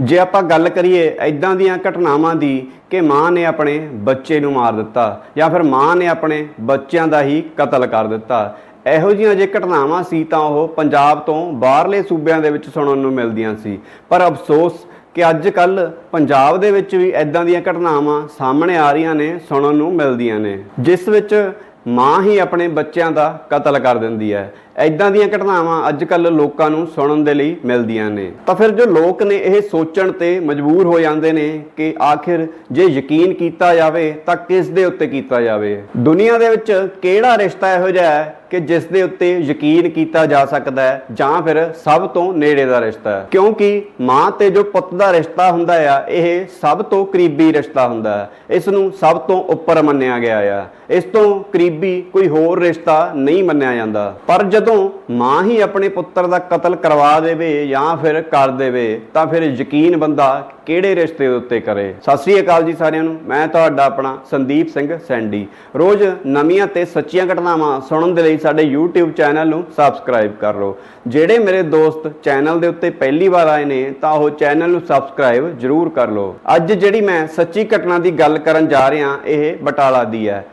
ਜੇ ਆਪਾਂ ਗੱਲ ਕਰੀਏ ਐਦਾਂ ਦੀਆਂ ਘਟਨਾਵਾਂ ਦੀ ਕਿ ਮਾਂ ਨੇ ਆਪਣੇ ਬੱਚੇ ਨੂੰ ਮਾਰ ਦਿੱਤਾ ਜਾਂ ਫਿਰ ਮਾਂ ਨੇ ਆਪਣੇ ਬੱਚਿਆਂ ਦਾ ਹੀ ਕਤਲ ਕਰ ਦਿੱਤਾ, ਇਹੋ ਜਿਹੀਆਂ ਜੇ ਘਟਨਾਵਾਂ ਸੀ ਤਾਂ ਉਹ ਪੰਜਾਬ ਤੋਂ ਬਾਹਰਲੇ ਸੂਬਿਆਂ ਦੇ ਵਿੱਚ ਸੁਣਨ ਨੂੰ ਮਿਲਦੀਆਂ ਸੀ। ਪਰ ਅਫਸੋਸ ਕਿ ਅੱਜ ਕੱਲ ਪੰਜਾਬ ਦੇ ਵਿੱਚ ਵੀ ਐਦਾਂ ਦੀਆਂ ਘਟਨਾਵਾਂ ਸਾਹਮਣੇ ਆ ਰਹੀਆਂ ਨੇ, ਸੁਣਨ ਨੂੰ ਮਿਲਦੀਆਂ ਨੇ। ਜਿਸ ਵਿੱਚ ਮਾਂ ਹੀ ਆਪਣੇ ਬੱਚਿਆਂ ਦਾ ਕਤਲ ਕਰ ਦਿੰਦੀ ਹੈ। ਐਦਾਂ ਦੀਆਂ ਘਟਨਾਵਾਂ ਅੱਜ ਕੱਲ ਲੋਕਾਂ ਨੂੰ ਸੁਣਨ ਦੇ ਲਈ ਮਿਲਦੀਆਂ ਨੇ। ਤਾਂ ਫਿਰ ਜੋ ਲੋਕ ਨੇ ਇਹ ਸੋਚਣ ਤੇ ਮਜਬੂਰ ਹੋ ਜਾਂਦੇ ਨੇ ਕਿ ਆਖਿਰ ਜੇ ਯਕੀਨ ਕੀਤਾ ਜਾਵੇ ਤਾਂ ਕਿਸ ਦੇ ਉੱਤੇ ਕੀਤਾ ਜਾਵੇ? ਦੁਨੀਆ ਦੇ ਵਿੱਚ ਕਿਹੜਾ ਰਿਸ਼ਤਾ ਇਹੋ ਜਿਹਾ ਹੈ ਕਿ ਜਿਸ ਦੇ ਉੱਤੇ ਯਕੀਨ ਕੀਤਾ ਜਾ ਸਕਦਾ ਹੈ ਜਾਂ ਫਿਰ ਸਭ ਤੋਂ ਨੇੜੇ ਦਾ ਰਿਸ਼ਤਾ ਹੈ? ਕਿਉਂਕਿ ਮਾਂ ਤੇ ਜੋ ਪੁੱਤ ਦਾ ਰਿਸ਼ਤਾ ਹੁੰਦਾ ਆ, ਇਹ ਸਭ ਤੋਂ ਕਰੀਬੀ ਰਿਸ਼ਤਾ ਹੁੰਦਾ ਹੈ। ਇਸ ਨੂੰ ਸਭ ਤੋਂ ਉੱਪਰ ਮੰਨਿਆ ਗਿਆ ਆ। ਇਸ ਤੋਂ ਕਰੀਬੀ ਕੋਈ ਹੋਰ ਰਿਸ਼ਤਾ ਨਹੀਂ ਮੰਨਿਆ ਜਾਂਦਾ। ਪਰ ਜਦੋਂ ਜਦੋਂ ਮਾਂ ਹੀ ਆਪਣੇ ਪੁੱਤਰ ਦਾ ਕਤਲ ਕਰਵਾ ਦੇਵੇ ਜਾਂ ਫਿਰ ਕਰ ਦੇਵੇ, ਤਾਂ ਫਿਰ ਯਕੀਨ ਬੰਦਾ ਕਿਹੜੇ ਰਿਸ਼ਤੇ ਉੱਤੇ ਕਰੇ? ਸਤਿ ਸ੍ਰੀ ਅਕਾਲ ਜੀ ਸਾਰਿਆਂ ਨੂੰ, ਮੈਂ ਤੁਹਾਡਾ ਆਪਣਾ ਸੰਦੀਪ ਸਿੰਘ ਸੈਂਡੀ। ਰੋਜ਼ ਨਵੀਆਂ ਤੇ ਸੱਚੀਆਂ ਘਟਨਾਵਾਂ ਸੁਣਨ ਦੇ ਲਈ ਸਾਡੇ YouTube ਚੈਨਲ ਨੂੰ ਸਬਸਕ੍ਰਾਈਬ ਕਰ ਲਓ। ਜਿਹੜੇ ਮੇਰੇ ਦੋਸਤ ਚੈਨਲ ਦੇ ਉੱਤੇ ਪਹਿਲੀ ਵਾਰ ਆਏ ਨੇ, ਤਾਂ ਉਹ ਚੈਨਲ ਨੂੰ ਸਬਸਕ੍ਰਾਈਬ ਜ਼ਰੂਰ ਕਰ ਲਓ। ਅੱਜ ਜਿਹੜੀ ਮੈਂ ਸੱਚੀ ਘਟਨਾ ਦੀ ਗੱਲ ਕਰਨ ਜਾ ਰਿਹਾ, ਇਹ ਬਟਾਲਾ ਦੀ ਹੈ।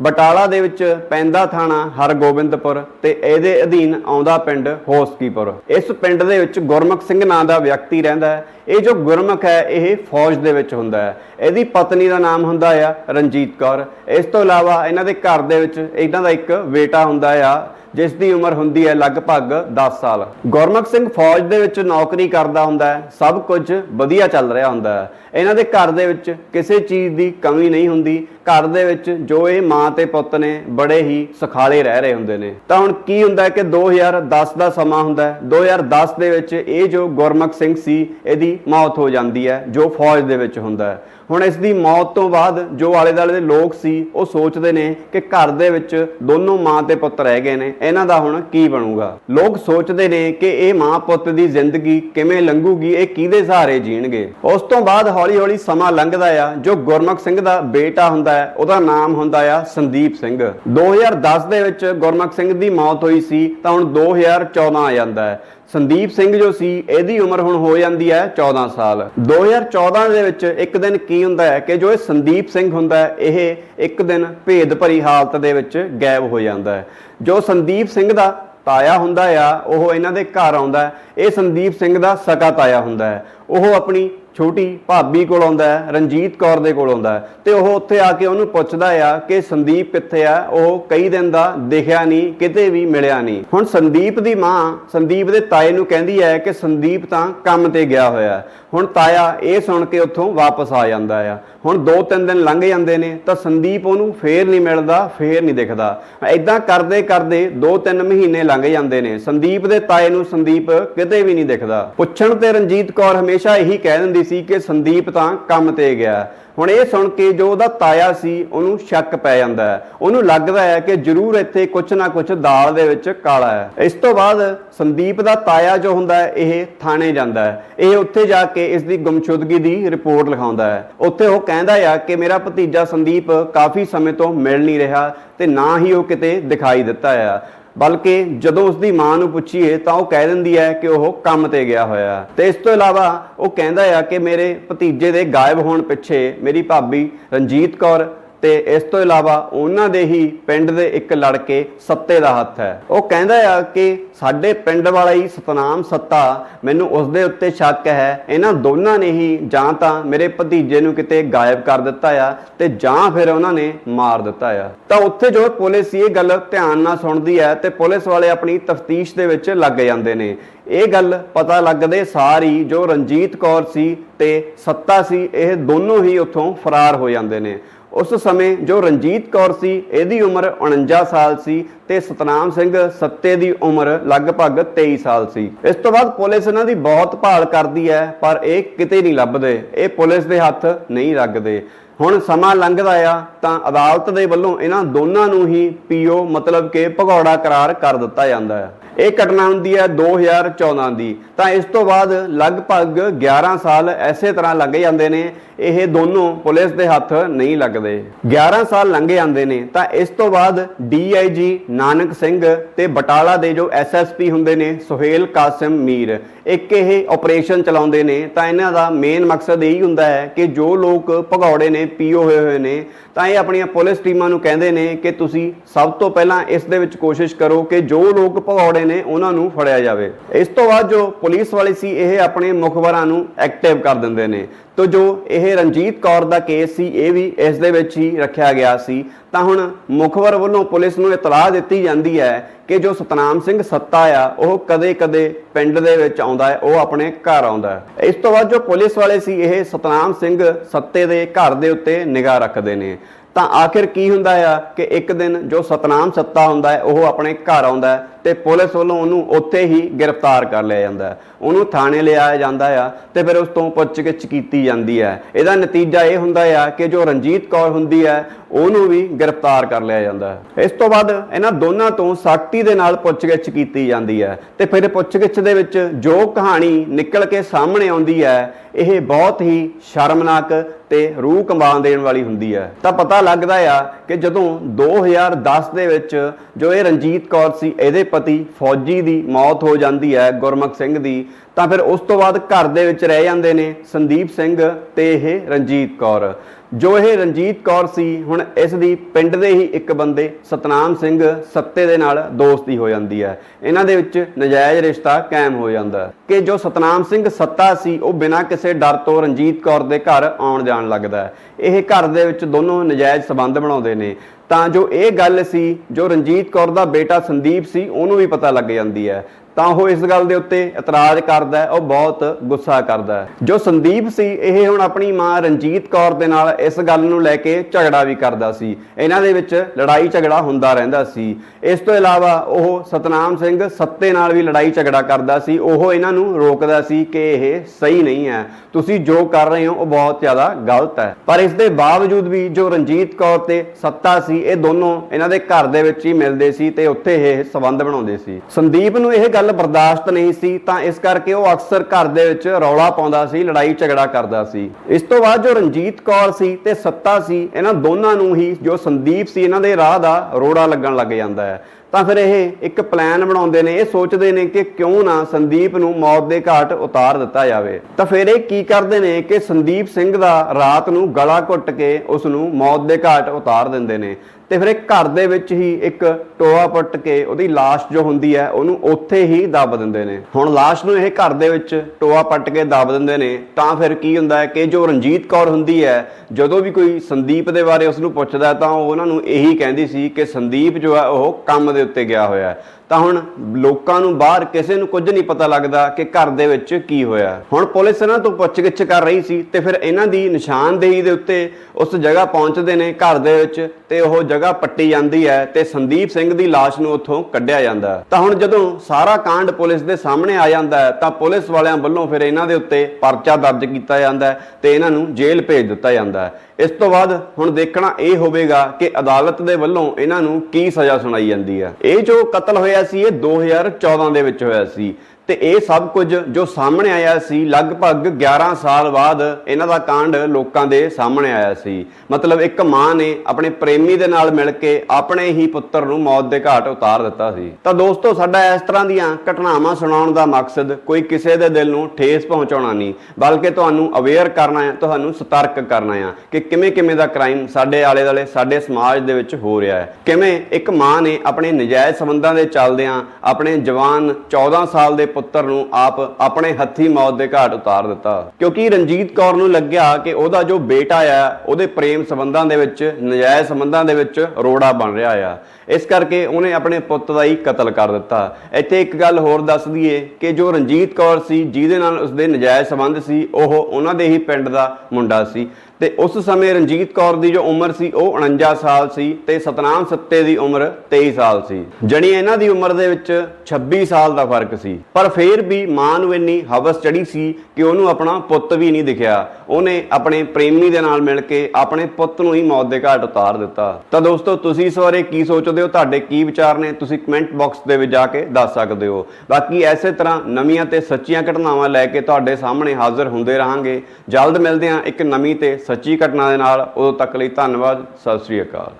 ਬਟਾਲਾ ਦੇ ਵਿੱਚ ਪੈਂਦਾ ਥਾਣਾ ਹਰਗੋਬਿੰਦਪੁਰ ਤੇ ਇਹਦੇ ਅਧੀਨ ਆਉਂਦਾ ਪਿੰਡ ਹੋਸਕੀਪੁਰ। ਇਸ ਪਿੰਡ ਦੇ ਵਿੱਚ ਗੁਰਮੁਖ ਸਿੰਘ ਨਾਂ ਦਾ ਵਿਅਕਤੀ ਰਹਿੰਦਾ ਹੈ। ਇਹ ਜੋ ਗੁਰਮੁਖ ਹੈ, ਇਹ ਫੌਜ ਦੇ ਵਿੱਚ ਹੁੰਦਾ ਹੈ। ਇਹਦੀ ਪਤਨੀ ਦਾ ਨਾਮ ਹੁੰਦਾ ਆ ਰਣਜੀਤ ਕੌਰ। ਇਸ ਤੋਂ ਇਲਾਵਾ ਇਹਨਾਂ ਦੇ ਘਰ ਦੇ ਵਿੱਚ ਇਹਨਾਂ ਦਾ ਇੱਕ ਬੇਟਾ ਹੁੰਦਾ ਆ ਜਿਸ ਦੀ ਉਮਰ ਹੁੰਦੀ ਹੈ ਲਗਭਗ 10 ਸਾਲ। ਗੁਰਮੁਖ ਸਿੰਘ ਫੌਜ ਦੇ ਵਿੱਚ ਨੌਕਰੀ ਕਰਦਾ ਹੁੰਦਾ ਹੈ, ਸਭ ਕੁਝ ਵਧੀਆ ਚੱਲ ਰਿਹਾ ਹੁੰਦਾ ਹੈ। ਇਹਨਾਂ ਦੇ ਘਰ ਦੇ ਵਿੱਚ ਕਿਸੇ ਚੀਜ਼ ਦੀ ਕਮੀ ਨਹੀਂ ਹੁੰਦੀ। ਘਰ ਦੇ ਵਿੱਚ ਜੋ ਇਹ ਮਾਂ ਤੇ ਪੁੱਤ ਨੇ, ਬੜੇ ਹੀ ਸੁਖਾਲੇ ਰਹਿ ਰਹੇ ਹੁੰਦੇ ਨੇ। ਤਾਂ ਹੁਣ ਕੀ ਹੁੰਦਾ ਹੈ ਕਿ 2010 ਦਾ ਸਮਾਂ ਹੁੰਦਾ ਹੈ। 2010 ਦੇ ਵਿੱਚ ਇਹ ਜੋ ਗੁਰਮੁਖ ਸਿੰਘ ਸੀ, ਇਹਦੀ ਮੌਤ ਹੋ ਜਾਂਦੀ ਹੈ, ਜੋ ਫੌਜ ਦੇ ਵਿੱਚ ਹੁੰਦਾ ਹੈ। ਹੁਣ ਇਸ ਦੀ ਮੌਤ ਤੋਂ ਬਾਅਦ ਜੋ ਆਲੇ ਦਾਲੇ ਦੇ ਲੋਕ ਸੀ, ਉਹ ਸੋਚਦੇ ਨੇ ਕਿ ਘਰ ਦੇ ਵਿੱਚ ਦੋਨੋਂ ਮਾਂ ਤੇ ਪੁੱਤ ਰਹਿ ਗਏ ਨੇ। ਇਹਨਾਂ ਦਾ ਹੁਣ ਕੀ ਬਣੂਗਾ? ਲੋਕ ਸੋਚਦੇ ਨੇ ਕਿ ਇਹ ਮਾਂ ਪੁੱਤ ਦੀ ਜ਼ਿੰਦਗੀ ਕਿਵੇਂ ਲੰਘੂਗੀ, ਇਹ ਕਿਹਦੇ ਸਹਾਰੇ ਜੀਣਗੇ? ਉਸ ਤੋਂ ਬਾਅਦ ਹੌਲੀ ਹੌਲੀ ਸਮਾਂ ਲੰਘਦਾ ਆ। ਜੋ ਗੁਰਮੁਖ ਸਿੰਘ ਦਾ ਬੇਟਾ ਹੁੰਦਾ ਹੈ, ਉਹਦਾ ਨਾਮ ਹੁੰਦਾ ਆ ਸੰਦੀਪ ਸਿੰਘ। 2010 ਦੇ ਵਿੱਚ ਗੁਰਮੁਖ ਸਿੰਘ ਦੀ ਮੌਤ ਹੋਈ ਸੀ, ਤਾਂ ਹੁਣ 2014 ਆ ਜਾਂਦਾ ਹੈ। ਸੰਦੀਪ ਸਿੰਘ ਜੋ ਸੀ, ਇਹਦੀ ਉਮਰ ਹੁਣ ਹੋ ਜਾਂਦੀ ਹੈ 14 ਸਾਲ। 2014 ਦੇ ਵਿੱਚ ਇੱਕ ਦਿਨ ਕੀ ਹੁੰਦਾ ਹੈ ਕਿ ਜੋ ਇਹ ਸੰਦੀਪ ਸਿੰਘ ਹੁੰਦਾ ਹੈ, ਇਹ ਇੱਕ ਦਿਨ ਭੇਦ ਭਰੀ ਹਾਲਤ ਦੇ ਵਿੱਚ ਗਾਇਬ ਹੋ ਜਾਂਦਾ ਹੈ। ਜੋ ਸੰਦੀਪ ਸਿੰਘ ਦਾ ਤਾਇਆ ਹੁੰਦਾ ਆ, ਉਹ ਇਹਨਾਂ ਦੇ ਘਰ ਆਉਂਦਾ ਇਹ ਸੰਦੀਪ ਸਿੰਘ ਦਾ ਸਕਾ ਤਾਇਆ ਹੁੰਦਾ ਹੈ। ਉਹ ਆਪਣੀ ਛੋਟੀ ਭਾਬੀ ਕੋਲ ਆਉਂਦਾ ਹੈ, ਰਣਜੀਤ ਕੌਰ ਦੇ ਕੋਲ ਆਉਂਦਾ ਹੈ। ਤੇ ਉਹ ਉੱਥੇ ਆ ਕੇ ਉਹਨੂੰ ਪੁੱਛਦਾ ਆ ਕਿ ਸੰਦੀਪ ਕਿੱਥੇ ਆ? ਉਹ ਕਈ ਦਿਨ ਦਾ ਦਿਖਿਆ ਨਹੀਂ, ਕਿਤੇ ਵੀ ਮਿਲਿਆ ਨਹੀਂ। ਹੁਣ ਸੰਦੀਪ ਦੀ ਮਾਂ, ਸੰਦੀਪ ਦੇ ਤਾਏ ਨੂੰ ਕਹਿੰਦੀ ਹੈ ਕਿ ਸੰਦੀਪ ਤਾਂ ਕੰਮ ਤੇ ਗਿਆ ਹੋਇਆ ਹੁਣ ਤਾਇਆ ਇਹ ਸੁਣ ਕੇ ਉੱਥੋਂ ਵਾਪਸ ਆ ਜਾਂਦਾ ਆ। ਹੁਣ 2-3 ਦਿਨ ਲੰਘ ਜਾਂਦੇ ਨੇ, ਤਾਂ ਸੰਦੀਪ ਉਹਨੂੰ ਫੇਰ ਨਹੀਂ ਮਿਲਦਾ, ਫੇਰ ਨਹੀਂ ਦਿਖਦਾ। ਐਦਾਂ ਕਰਦੇ ਕਰਦੇ 2-3 ਮਹੀਨੇ ਲੰਘ ਜਾਂਦੇ ਨੇ। ਸੰਦੀਪ ਦੇ ਤਾਏ ਨੂੰ ਸੰਦੀਪ ਕਿਤੇ ਵੀ ਨਹੀਂ ਦਿਖਦਾ। ਪੁੱਛਣ ਤੇ ਰਣਜੀਤ ਕੌਰ ਹਮੇਸ਼ਾ ਇਹੀ ਕਹਿ ਦਿੰਦੀ ਸੀ ਕਿ ਸੰਦੀਪ ਤਾਂ ਕੰਮ ਤੇ ਗਿਆ। ਹੁਣ ਇਹ ਸੁਣ ਕੇ ਜੋ ਉਹਦਾ ਤਾਇਆ ਸੀ, ਉਹਨੂੰ ਸ਼ੱਕ ਪੈ ਜਾਂਦਾ ਹੈ। ਉਹਨੂੰ ਲੱਗਦਾ ਹੈ ਕਿ ਜ਼ਰੂਰ ਇੱਥੇ ਕੁਝ ਨਾ ਕੁਝ ਦਾਲ ਦੇ ਵਿੱਚ ਕਾਲਾ ਹੈ। ਇਸ ਤੋਂ ਬਾਅਦ ਸੰਦੀਪ ਦਾ ਤਾਇਆ ਜੋ ਹੁੰਦਾ ਹੈ, ਇਹ ਥਾਣੇ ਜਾਂਦਾ ਹੈ। ਇਹ ਉੱਥੇ ਜਾ ਕੇ ਇਸ ਦੀ ਗੁੰਮਸ਼ੁਦਗੀ ਦੀ ਰਿਪੋਰਟ ਲਿਖਾਉਂਦਾ ਹੈ। ਉੱਥੇ ਉਹ ਕਹਿੰਦਾ ਆ ਕਿ ਮੇਰਾ ਭਤੀਜਾ ਸੰਦੀਪ ਕਾਫੀ ਸਮੇਂ ਤੋਂ ਮਿਲ ਨਹੀਂ ਰਿਹਾ ਤੇ ਨਾ ਹੀ ਉਹ ਕਿਤੇ ਦਿਖਾਈ ਦਿੱਤਾ ਹੈ ਬਲਕਿ ਜਦੋਂ ਉਸ ਦੀ ਮਾਂ ਨੂੰ ਪੁੱਛੀਏ ਤਾਂ ਉਹ ਕਹਿ ਦਿੰਦੀ ਹੈ ਕਿ ਉਹ ਕੰਮ ਤੇ ਗਿਆ ਹੋਇਆ ਹੈ। ਤੇ ਇਸ ਤੋਂ ਇਲਾਵਾ ਉਹ ਕਹਿੰਦਾ ਆ ਕਿ ਮੇਰੇ ਭਤੀਜੇ ਦੇ ਗਾਇਬ ਹੋਣ ਪਿੱਛੇ ਮੇਰੀ ਭਾਬੀ ਰਣਜੀਤ ਕੌਰ ਤੇ ਇਸ ਤੋਂ ਇਲਾਵਾ ਉਹਨਾਂ ਦੇ ਹੀ ਪਿੰਡ ਦੇ ਇੱਕ ਲੜਕੇ ਸੱਤੇ ਦਾ ਹੱਥ ਹੈ। ਉਹ ਕਹਿੰਦਾ ਆ ਕਿ ਸਾਡੇ ਪਿੰਡ ਵਾਲਾ ਹੀ ਸਤਨਾਮ ਸੱਤਾ, ਮੈਨੂੰ ਉਸ ਦੇ ਉੱਤੇ ਸ਼ੱਕ ਹੈ। ਇਹਨਾਂ ਦੋਨਾਂ ਨੇ ਹੀ ਜਾਂ ਤਾਂ ਮੇਰੇ ਭਤੀਜੇ ਨੂੰ ਕਿਤੇ ਗਾਇਬ ਕਰ ਦਿੱਤਾ ਆ ਤੇ ਜਾਂ ਫਿਰ ਉਹਨਾਂ ਨੇ ਮਾਰ ਦਿੱਤਾ ਆ। ਤਾਂ ਉੱਥੇ ਜੋ ਪੁਲਿਸ ਇਹ ਗੱਲ ਧਿਆਨ ਨਾਲ ਸੁਣਦੀ ਹੈ ਤੇ ਪੁਲਿਸ ਵਾਲੇ ਆਪਣੀ ਤਫਤੀਸ਼ ਦੇ ਵਿੱਚ ਲੱਗ ਜਾਂਦੇ ਨੇ। ਇਹ ਗੱਲ ਪਤਾ ਲੱਗਦੇ ਸਾਰੀ ਜੋ ਰਣਜੀਤ ਕੌਰ ਸੀ ਤੇ ਸੱਤਾ ਸੀ, ਇਹ ਦੋਨੋਂ ਹੀ ਉੱਥੋਂ ਫਰਾਰ ਹੋ ਜਾਂਦੇ ਨੇ। ਉਸ ਸਮੇਂ ਜੋ ਰਣਜੀਤ ਕੌਰ ਸੀ, ਇਹਦੀ ਉਮਰ 49 ਸਾਲ ਸੀ ਤੇ ਸਤਨਾਮ ਸਿੰਘ ਸੱਤੇ ਦੀ ਉਮਰ ਲਗਭਗ 23 ਸਾਲ ਸੀ। ਇਸ ਤੋਂ ਬਾਅਦ ਪੁਲਿਸ ਇਹਨਾਂ ਦੀ ਬਹੁਤ ਭਾਲ ਕਰਦੀ ਹੈ, ਪਰ ਇਹ ਕਿਤੇ ਨਹੀਂ ਲੱਭਦੇ। ਇਹ ਪੁਲਿਸ ਦੇ ਹੱਥ ਨਹੀਂ ਲੱਗਦੇ। ਹੁਣ ਸਮਾਂ ਲੰਘਦਾ ਆ, ਤਾਂ ਅਦਾਲਤ ਦੇ ਵੱਲੋਂ ਇਹਨਾਂ ਦੋਨਾਂ ਨੂੰ ਹੀ ਪੀਓ ਮਤਲਬ ਕਿ ਭਗੌੜਾ ਕਰਾਰ ਕਰ ਦਿੱਤਾ ਜਾਂਦਾ ਹੈ। ਇਹ ਘਟਨਾ ਹੁੰਦੀ ਹੈ 2014 ਦੀ। ਤਾਂ ਇਸ ਤੋਂ ਬਾਅਦ ਲਗਭਗ 11 ਸਾਲ ਐਸੇ ਤਰ੍ਹਾਂ ਲੰਘ ਜਾਂਦੇ ਨੇ, ਇਹ ਦੋਨੋਂ ਪੁਲਿਸ ਦੇ ਹੱਥ ਨਹੀਂ ਲੱਗਦੇ। 11 ਸਾਲ ਲੰਘ ਜਾਂਦੇ ਨੇ, ਤਾਂ ਇਸ ਤੋਂ ਬਾਅਦ ਡੀਆਈਜੀ ਨਾਨਕ ਸਿੰਘ ਤੇ ਬਟਾਲਾ ਦੇ ਜੋ ਐਸਐਸਪੀ ਹੁੰਦੇ ਨੇ, ਸੁਹੇਲ ਕਾਸਿਮ ਮੀਰ, ਇੱਕ ਇਹ ਆਪਰੇਸ਼ਨ ਚਲਾਉਂਦੇ ਨੇ। ਤਾਂ ਇਹਨਾਂ ਦਾ ਮੇਨ ਮਕਸਦ ਇਹੀ ਹੁੰਦਾ ਹੈ ਕਿ ਜੋ ਲੋਕ ਭਗੌੜੇ ਨੇ, ਪੀਓ ਹੋਏ ਹੋਏ ਨੇ, ਤਾਂ ਇਹ ਆਪਣੀਆਂ ਪੁਲਿਸ ਟੀਮਾਂ ਨੂੰ ਕਹਿੰਦੇ ਨੇ ਕਿ ਤੁਸੀਂ ਸਭ ਤੋਂ ਪਹਿਲਾਂ ਇਸ ਦੇ ਵਿੱਚ ਕੋਸ਼ਿਸ਼ ਕਰੋ ਕਿ ਜੋ ਲੋਕ ਭਗੌੜੇ ਨੇ ਉਹਨਾਂ ਨੂੰ ਫੜਿਆ ਜਾਵੇ। ਇਸ ਤੋਂ ਬਾਅਦ ਜੋ ਪੁਲਿਸ ਵਾਲੇ ਸੀ, ਇਹ ਆਪਣੇ ਮੁਖਬਰਾਂ ਨੂੰ ਐਕਟਿਵ ਕਰ ਦਿੰਦੇ ਨੇ। ਤੋ ਜੋ ਇਹ ਰਣਜੀਤ ਕੌਰ ਦਾ ਕੇਸ ਸੀ, ਇਹ ਵੀ ਇਸ ਦੇ ਵਿੱਚ ਹੀ ਰੱਖਿਆ ਗਿਆ ਸੀ। ਤਾਂ ਹੁਣ ਮੁਖਬਰ ਵੱਲੋਂ ਪੁਲਿਸ ਨੂੰ ਇਤਲਾਹ ਦਿੱਤੀ ਜਾਂਦੀ ਹੈ ਕਿ ਜੋ ਸਤਨਾਮ ਸਿੰਘ ਸੱਤਾ ਆ, ਉਹ ਕਦੇ-ਕਦੇ ਪਿੰਡ ਦੇ ਵਿੱਚ ਆਉਂਦਾ ਹੈ, ਉਹ ਆਪਣੇ ਘਰ ਆਉਂਦਾ ਹੈ। ਇਸ ਤੋਂ ਬਾਅਦ ਜੋ ਪੁਲਿਸ ਵਾਲੇ ਸੀ, ਇਹ ਸਤਨਾਮ ਸਿੰਘ ਸੱਤੇ ਦੇ ਘਰ ਦੇ ਉੱਤੇ ਨਿਗਾਹ ਰੱਖਦੇ ਨੇ। ਤਾਂ ਆਖਿਰ ਕੀ ਹੁੰਦਾ ਆ ਕਿ ਇੱਕ ਦਿਨ ਜੋ ਸਤਨਾਮ ਸੱਤਾ ਹੁੰਦਾ ਹੈ, ਉਹ ਆਪਣੇ ਘਰ ਆਉਂਦਾ ਹੈ। ਤੇ ਪੁਲਿਸ ਵੱਲੋਂ ਉਹਨੂੰ ਉੱਥੇ ਹੀ ਗ੍ਰਿਫਤਾਰ ਕਰ ਲਿਆ ਜਾਂਦਾ ਹੈ। ਉਹਨੂੰ ਥਾਣੇ ਲਿਆਇਆ ਜਾਂਦਾ ਆ ਤੇ ਫਿਰ ਉਸ ਤੋਂ ਪੁੱਛਗਿੱਛ ਕੀਤੀ ਜਾਂਦੀ ਹੈ। ਇਹਦਾ ਨਤੀਜਾ ਇਹ ਹੁੰਦਾ ਆ ਕਿ ਜੋ ਰਣਜੀਤ ਕੌਰ ਹੁੰਦੀ ਹੈ, ਉਹਨੂੰ ਵੀ ਗ੍ਰਿਫਤਾਰ ਕਰ ਲਿਆ ਜਾਂਦਾ ਹੈ। ਇਸ ਤੋਂ ਬਾਅਦ ਇਹਨਾਂ ਦੋਨਾਂ ਤੋਂ ਸਖਤੀ ਦੇ ਨਾਲ ਪੁੱਛਗਿੱਛ ਕੀਤੀ ਜਾਂਦੀ ਹੈ ਤੇ ਫਿਰ ਪੁੱਛਗਿੱਛ ਦੇ ਵਿੱਚ ਜੋ ਕਹਾਣੀ ਨਿਕਲ ਕੇ ਸਾਹਮਣੇ ਆਉਂਦੀ ਹੈ, ਇਹ ਬਹੁਤ ਹੀ ਸ਼ਰਮਨਾਕ ਤੇ ਰੂਹ ਕੰਬਾਂ ਦੇਣ ਵਾਲੀ ਹੁੰਦੀ ਹੈ। ਤਾਂ ਪਤਾ ਲੱਗਦਾ ਆ ਕਿ ਜਦੋਂ 2010 ਦੇ ਵਿੱਚ ਜੋ ਇਹ ਰਣਜੀਤ ਕੌਰ ਸੀ, ਇਹਦੇ ਪਤੀ ਫੌਜੀ ਦੀ ਮੌਤ ਹੋ ਜਾਂਦੀ ਹੈ ਗੁਰਮੁਖ ਸਿੰਘ ਦੀ, ਤਾਂ ਫਿਰ ਉਸ ਤੋਂ ਬਾਅਦ ਘਰ ਦੇ ਵਿੱਚ ਰਹਿ ਜਾਂਦੇ ਨੇ ਸੰਦੀਪ ਸਿੰਘ ਤੇ ਇਹ ਰਣਜੀਤ ਕੌਰ। ਜੋ ਇਹ ਰਣਜੀਤ ਕੌਰ ਸੀ, ਹੁਣ ਇਸ ਦੀ ਪਿੰਡ ਦੇ ਹੀ ਇੱਕ ਬੰਦੇ ਸਤਨਾਮ ਸਿੰਘ ਸੱਤੇ ਦੇ ਨਾਲ ਦੋਸਤੀ ਹੋ ਜਾਂਦੀ ਹੈ। ਇਹਨਾਂ ਦੇ ਵਿੱਚ ਨਜਾਇਜ਼ ਰਿਸ਼ਤਾ ਕਾਇਮ ਹੋ ਜਾਂਦਾ ਕਿ ਜੋ ਸਤਨਾਮ ਸਿੰਘ ਸੱਤਾ ਸੀ, ਉਹ ਬਿਨਾਂ ਕਿਸੇ ਡਰ ਤੋਂ ਰਣਜੀਤ ਕੌਰ ਦੇ ਘਰ ਆਉਣ ਜਾਣ ਲੱਗਦਾ ਇਹ ਘਰ ਦੇ ਵਿੱਚ ਦੋਨੋਂ ਨਜਾਇਜ਼ ਸਬੰਧ ਬਣਾਉਂਦੇ ਨੇ। ਤਾਂ ਜੋ ਇਹ ਗੱਲ ਸੀ, ਜੋ ਰਣਜੀਤ ਕੌਰ ਦਾ ਬੇਟਾ ਸੰਦੀਪ ਸੀ, ਉਹਨੂੰ ਵੀ ਪਤਾ ਲੱਗ ਜਾਂਦੀ ਹੈ। ਤਾਂ ਉਹ ਇਸ ਗੱਲ ਦੇ ਉੱਤੇ ਇਤਰਾਜ਼ ਕਰਦਾ ਹੈ, ਉਹ ਬਹੁਤ ਗੁੱਸਾ ਕਰਦਾ ਹੈ। ਜੋ ਸੰਦੀਪ ਸੀ, ਇਹ ਹੁਣ ਆਪਣੀ ਮਾਂ ਰਣਜੀਤ ਕੌਰ ਦੇ ਨਾਲ ਇਸ ਗੱਲ ਨੂੰ ਲੈ ਕੇ ਝਗੜਾ ਵੀ ਕਰਦਾ ਸੀ। ਇਹਨਾਂ ਦੇ ਵਿੱਚ ਲੜਾਈ ਝਗੜਾ ਹੁੰਦਾ ਰਹਿੰਦਾ ਸੀ। ਇਸ ਤੋਂ ਇਲਾਵਾ ਉਹ ਸਤਨਾਮ ਸਿੰਘ ਸੱਤੇ ਨਾਲ ਵੀ ਲੜਾਈ ਝਗੜਾ ਕਰਦਾ ਸੀ। ਉਹ ਇਹਨਾਂ ਨੂੰ ਰੋਕਦਾ ਸੀ ਕਿ ਇਹ ਸਹੀ ਨਹੀਂ ਹੈ। ਤੁਸੀਂ ਜੋ ਕਰ ਰਹੇ ਹੋ, ਉਹ ਬਹੁਤ ਜ਼ਿਆਦਾ ਗਲਤ ਹੈ। ਪਰ ਇਸ ਦੇ ਬਾਵਜੂਦ ਵੀ ਜੋ ਰਣਜੀਤ ਕੌਰ ਤੇ ਸੱਤਾ ਸੀ, ਇਹ ਦੋਨੋਂ ਇਹਨਾਂ ਦੇ ਘਰ ਦੇ ਵਿੱਚ ਹੀ ਮਿਲਦੇ ਸੀ ਤੇ ਉੱਥੇ ਇਹ ਸਬੰਧ ਬਣਾਉਂਦੇ ਸੀ। ਸੰਦੀਪ ਨੂੰ ਇਹ ਗੱਲ ਬਰਦਾਸ਼ਤ ਨਹੀਂ ਸੀ, ਤਾਂ ਇਸ ਕਰਕੇ ਉਹ ਅਕਸਰ ਘਰ ਦੇ ਵਿੱਚ ਰੌਲਾ ਪਾਉਂਦਾ ਸੀ, ਲੜਾਈ ਝਗੜਾ ਕਰਦਾ ਸੀ। ਇਸ ਤੋਂ ਬਾਅਦ ਜੋ ਰਣਜੀਤ ਕੌਰ ਸੀ ਤੇ ਸੱਤਾ ਸੀ, ਇਹਨਾਂ ਦੋਨਾਂ ਨੂੰ ਹੀ ਜੋ ਸੰਦੀਪ ਸੀ, ਇਹਨਾਂ ਦੇ ਰਾਹ ਦਾ ਰੋੜਾ ਲੱਗਣ ਲੱਗ ਜਾਂਦਾ ਹੈ। ਤਾਂ ਫਿਰ ਇਹ ਇੱਕ ਪਲਾਨ ਬਣਾਉਂਦੇ ਨੇ, ਇਹ ਸੋਚਦੇ ਨੇ ਕਿ ਕਿਉਂ ਨਾ ਸੰਦੀਪ ਨੂੰ ਮੌਤ ਦੇ ਘਾਟ ਉਤਾਰ ਦਿੱਤਾ ਜਾਵੇ। ਤਾਂ ਫਿਰ ਇਹ ਕੀ ਕਰਦੇ ਨੇ ਕਿ ਸੰਦੀਪ ਸਿੰਘ ਦਾ ਰਾਤ ਨੂੰ ਗਲਾ ਘੁੱਟ ਕੇ ਉਸ ਨੂੰ ਮੌਤ ਦੇ ਘਾਟ ਉਤਾਰ ਦਿੰਦੇ ਨੇ। ਤੇ ਫਿਰ ਇਹ ਘਰ ਦੇ ਵਿੱਚ ਹੀ ਇੱਕ ਟੋਆ ਪੱਟ ਕੇ ਉਹਦੀ ਲਾਸ਼ ਜੋ ਹੁੰਦੀ ਹੈ, ਉਹਨੂੰ ਉੱਥੇ ਹੀ ਦੱਬ ਦਿੰਦੇ ਨੇ। ਹੁਣ ਲਾਸ਼ ਨੂੰ ਇਹ ਘਰ ਦੇ ਵਿੱਚ ਟੋਆ ਪੱਟ ਕੇ ਦੱਬ ਦਿੰਦੇ ਨੇ, ਤਾਂ ਫਿਰ ਕੀ ਹੁੰਦਾ ਹੈ ਕਿ ਜੋ ਰਣਜੀਤ ਕੌਰ ਹੁੰਦੀ ਹੈ, ਜਦੋਂ ਵੀ ਕੋਈ ਸੰਦੀਪ ਦੇ ਬਾਰੇ ਉਸ ਨੂੰ ਪੁੱਛਦਾ ਤਾਂ ਉਹ ਉਹਨਾਂ ਨੂੰ ਇਹੀ ਕਹਿੰਦੀ ਸੀ ਕਿ ਸੰਦੀਪ ਜੋ ਹੈ, ਉਹ ਕੰਮ ਦੇ ਉੱਤੇ ਗਿਆ ਹੋਇਆ ਤਾਂ ਹੁਣ ਲੋਕਾਂ ਨੂੰ ਬਾਹਰ ਕਿਸੇ ਨੂੰ ਕੁਝ ਨਹੀਂ ਪਤਾ ਲੱਗਦਾ ਕਿ ਘਰ ਦੇ ਵਿੱਚ ਕੀ ਹੋਇਆ। ਹੁਣ ਪੁਲਿਸ ਇਹਨਾਂ ਤੋਂ ਪੁੱਛਗਿੱਛ ਕਰ ਰਹੀ ਸੀ ਤੇ ਫਿਰ ਇਹਨਾਂ ਦੀ ਨਿਸ਼ਾਨਦੇਹੀ ਦੇ ਉੱਤੇ ਉਸ ਜਗ੍ਹਾ ਪਹੁੰਚਦੇ ਨੇ ਘਰ ਦੇ ਵਿੱਚ ਤੇ ਉਹ ਜਗ੍ਹਾ ਪੱਟੀ ਜਾਂਦੀ ਹੈ ਤੇ ਸੰਦੀਪ ਸਿੰਘ ਦੀ ਲਾਸ਼ ਨੂੰ ਉੱਥੋਂ ਕੱਢਿਆ ਜਾਂਦਾ। ਤਾਂ ਹੁਣ ਜਦੋਂ ਸਾਰਾ ਕਾਂਡ ਪੁਲਿਸ ਦੇ ਸਾਹਮਣੇ ਆ ਜਾਂਦਾ ਹੈ, ਤਾਂ ਪੁਲਿਸ ਵਾਲਿਆਂ ਵੱਲੋਂ ਫਿਰ ਇਹਨਾਂ ਦੇ ਉੱਤੇ ਪਰਚਾ ਦਰਜ ਕੀਤਾ ਜਾਂਦਾ ਹੈ ਤੇ ਇਹਨਾਂ ਨੂੰ ਜੇਲ੍ਹ ਭੇਜ ਦਿੱਤਾ ਜਾਂਦਾ ਹੈ। ਇਸ ਤੋਂ ਬਾਅਦ ਹੁਣ ਦੇਖਣਾ ਇਹ ਹੋਵੇਗਾ ਕਿ ਅਦਾਲਤ ਦੇ ਵੱਲੋਂ ਇਹਨਾਂ ਨੂੰ ਕੀ ਸਜ਼ਾ ਸੁਣਾਈ ਜਾਂਦੀ ਹੈ ਇਹ ਜੋ ਕਤਲ ਹੋਇਆ ਸੀ, ਇਹ 2014 ਦੇ ਵਿੱਚ ਹੋਇਆ ਸੀ। ਤੇ ਇਹ ਸਭ ਕੁਝ ਜੋ ਸਾਹਮਣੇ ਆਇਆ ਸੀ, ਲਗਭਗ 11 ਸਾਲ ਬਾਅਦ ਇਹਨਾਂ ਦਾ ਕਾਂਡ ਲੋਕਾਂ ਦੇ ਸਾਹਮਣੇ ਆਇਆ ਸੀ। ਮਤਲਬ ਇੱਕ ਮਾਂ ਨੇ ਆਪਣੇ ਪ੍ਰੇਮੀ ਦੇ ਨਾਲ ਮਿਲ ਕੇ ਆਪਣੇ ਹੀ ਪੁੱਤਰ ਨੂੰ ਮੌਤ ਦੇ ਘਾਟ ਉਤਾਰ ਦਿੱਤਾ ਸੀ। ਤਾਂ ਦੋਸਤੋ, ਸਾਡਾ ਇਸ ਤਰ੍ਹਾਂ ਦੀਆਂ ਘਟਨਾਵਾਂ ਸੁਣਾਉਣ ਦਾ ਮਕਸਦ ਕੋਈ ਕਿਸੇ ਦੇ ਦਿਲ ਨੂੰ ਠੇਸ ਪਹੁੰਚਾਉਣਾ ਨਹੀਂ, ਬਲਕਿ ਤੁਹਾਨੂੰ ਅਵੇਅਰ ਕਰਨਾ ਹੈ, ਤੁਹਾਨੂੰ ਸਤਰਕ ਕਰਨਾ ਹੈ ਕਿ ਕਿਵੇਂ ਕਿਵੇਂ ਦਾ ਕ੍ਰਾਈਮ ਸਾਡੇ ਆਲੇ ਦੁਆਲੇ ਸਾਡੇ ਸਮਾਜ ਦੇ ਵਿੱਚ ਹੋ ਰਿਹਾ ਹੈ। ਕਿਵੇਂ ਇੱਕ ਮਾਂ ਨੇ ਆਪਣੇ ਨਜਾਇਜ਼ ਸੰਬੰਧਾਂ ਦੇ ਚੱਲਦਿਆਂ ਆਪਣੇ ਜਵਾਨ 14 ਸਾਲ ਦੇ ਪੁੱਤਰ ਨੂੰ ਆਪ ਆਪਣੇ ਹੱਥੀ ਮੌਤ ਦੇ ਘਾਟ ਉਤਾਰ ਦਿੱਤਾ। ਕਿਉਂਕਿ ਰਣਜੀਤ ਕੌਰ ਨੂੰ ਲੱਗਿਆ ਕਿ ਉਹਦਾ ਜੋ ਬੇਟਾ ਆ, ਉਹਦੇ ਪ੍ਰੇਮ ਸੰਬੰਧਾਂ ਦੇ ਵਿੱਚ, ਨਜਾਇਜ਼ ਸੰਬੰਧਾਂ ਦੇ ਵਿੱਚ ਰੋੜਾ ਬਣ ਰਿਹਾ ਆ। ਇਸ ਕਰਕੇ ਉਹਨੇ ਆਪਣੇ ਪੁੱਤ ਦਾ ਹੀ ਕਤਲ ਕਰ ਦਿੱਤਾ। ਇੱਥੇ ਇੱਕ ਗੱਲ ਹੋਰ ਦੱਸ ਦਈਏ ਕਿ ਜੋ ਰਣਜੀਤ ਕੌਰ ਸੀ, ਜਿਹਦੇ ਨਾਲ ਉਸਦੇ ਨਜਾਇਜ਼ ਸੰਬੰਧ ਸੀ, ਉਹ ਉਹਨਾਂ ਦੇ ਹੀ ਪਿੰਡ ਦਾ ਮੁੰਡਾ ਸੀ। ਤੇ ਉਸ ਸਮੇਂ ਰਣਜੀਤ ਕੌਰ ਦੀ ਜੋ ਉਮਰ ਸੀ, ਉਹ 49 ਸਾਲ ਸੀ ਤੇ ਸਤਨਾਮ ਸੱਤੇ ਦੀ ਉਮਰ 23 ਸਾਲ ਸੀ। ਜਣੀ ਇਹਨਾਂ ਦੀ ਉਮਰ ਦੇ ਵਿੱਚ 26 ਸਾਲ ਦਾ ਫ਼ਰਕ ਸੀ। ਪਰ ਫਿਰ ਵੀ ਮਾਂ ਨੂੰ ਇੰਨੀ ਹਵਸ ਚੜੀ ਸੀ ਕਿ ਉਹਨੂੰ ਆਪਣਾ ਪੁੱਤ ਵੀ ਨਹੀਂ ਦਿਖਿਆ। ਉਹਨੇ ਆਪਣੇ ਪ੍ਰੇਮੀ ਦੇ ਨਾਲ ਮਿਲ ਕੇ ਆਪਣੇ ਪੁੱਤ ਨੂੰ ਹੀ ਮੌਤ ਦੇ ਘਾਟ ਉਤਾਰ ਦਿੱਤਾ। ਤਾਂ ਦੋਸਤੋ, ਤੁਸੀਂ ਇਸ ਬਾਰੇ ਕੀ ਸੋਚਦੇ ਹੋ? ਤੁਹਾਡੇ ਕੀ ਵਿਚਾਰ ਨੇ? ਤੁਸੀਂ ਕਮੈਂਟ ਬਾਕਸ ਦੇ ਵਿੱਚ ਜਾ ਕੇ ਦੱਸ ਸਕਦੇ ਹੋ। ਬਾਕੀ ਐਸੇ ਤਰ੍ਹਾਂ ਨਵੀਆਂ ਤੇ ਸੱਚੀਆਂ ਘਟਨਾਵਾਂ ਲੈ ਕੇ ਤੁਹਾਡੇ ਸਾਹਮਣੇ ਹਾਜ਼ਰ ਹੁੰਦੇ ਰਹਾਂਗੇ। ਜਲਦ ਮਿਲਦੇ ਹਾਂ ਇੱਕ ਨਵੀਂ ਤੇ ਸੱਚੀ ਘਟਨਾ ਦੇ ਨਾਲ ਉਦੋਂ ਤੱਕ ਲਈ ਧੰਨਵਾਦ ਸਤਿ ਸ੍ਰੀ ਅਕਾਲ।